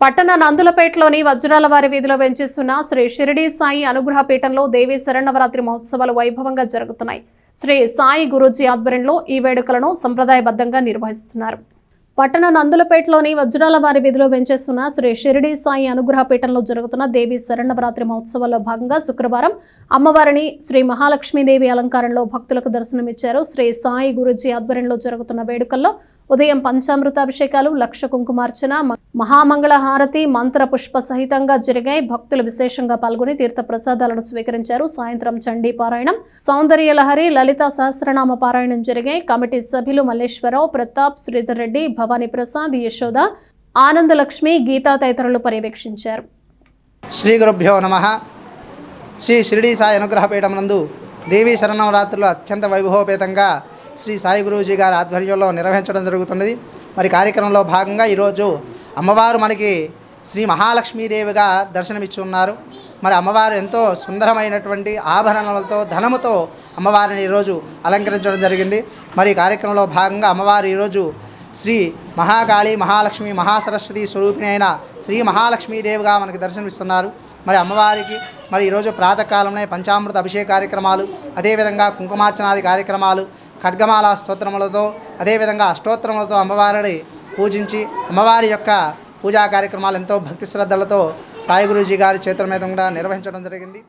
పట్టణ నందులపేటలోని వజ్రాల వారి వీధిలో వెంచేస్తున్న శ్రీ షిరిడి సాయి అనుగ్రహ పీఠంలో దేవి శరణవరాత్రి మహోత్సవాలు వైభవంగా జరుగుతున్నాయి. శ్రీ సాయి గురూజీ ఆధ్వర్యంలో ఈ వేడుకలను సంప్రదాయబద్ధంగా నిర్వహిస్తున్నారు. పట్టణ నందులపేటలోని వజ్రాల వారి వీధిలో వెంచేస్తున్న శ్రీ షిరిడి సాయి అనుగ్రహ పీఠంలో జరుగుతున్న దేవి శరణవరాత్రి మహోత్సవాల్లో భాగంగా శుక్రవారం అమ్మవారిని శ్రీ మహాలక్ష్మీదేవి అలంకారంలో భక్తులకు దర్శనమిచ్చారు. శ్రీ సాయి గురూజీ ఆధ్వర్యంలో జరుగుతున్న వేడుకల్లో ఉదయం పంచామృతాభిషేకాలు లక్ష కుంకుమార్చన మహామంగళహారతి మహామంగళ హారతి మంత్ర పుష్ప సహితంగా జరిగాయి. భక్తులు విశేషంగా పాల్గొని తీర్థ ప్రసాదాలను స్వీకరించారు. సాయంత్రం చండీ పారాయణం సౌందర్య లహరి లలిత సహస్రనామ పారాయణం జరిగాయి. కమిటీ సభ్యులు మల్లేశ్వరరావు ప్రతాప్ శ్రీధర్ రెడ్డి భవానీ ప్రసాద్ యశోద ఆనందలక్ష్మి గీతా తదితరులు పర్యవేక్షించారు. శ్రీ గురుభ్యో నమ. శ్రీ షిరిడి సాయి అనుగ్రహపీఠం నందు దేవీ శరణవరాత్రులు అత్యంత వైభవపేతంగా శ్రీ సాయి గురూజీ గారి ఆధ్వర్యంలో నిర్వహించడం జరుగుతున్నది. మరి కార్యక్రమంలో భాగంగా ఈరోజు అమ్మవారు మనకి శ్రీ మహాలక్ష్మీదేవిగా దర్శనమిచ్చి ఉన్నారు మరి అమ్మవారు ఎంతో సుందరమైనటువంటి ఆభరణలతో ధనముతో అమ్మవారిని ఈరోజు అలంకరించడం జరిగింది. మరి కార్యక్రమంలో భాగంగా అమ్మవారు ఈరోజు శ్రీ మహాకాళి మహాలక్ష్మి మహాసరస్వతి స్వరూపిణి అయిన శ్రీ మహాలక్ష్మీదేవిగా మనకి దర్శనమిస్తున్నారు. మరి అమ్మవారికి మరి ఈరోజు ప్రాతకాలంలో పంచామృత అభిషేక కార్యక్రమాలు అదేవిధంగా కుంకుమార్చనాది కార్యక్రమాలు ఖడ్గమాల స్తోత్రములతో అదేవిధంగా అష్టోత్తరములతో అమ్మవారిని పూజించి అమ్మవారి యొక్క పూజా కార్యక్రమాలు ఎంతో భక్తి శ్రద్ధలతో సాయి గురూజీ గారి చేతుల మీద కూడా నిర్వహించడం జరిగింది.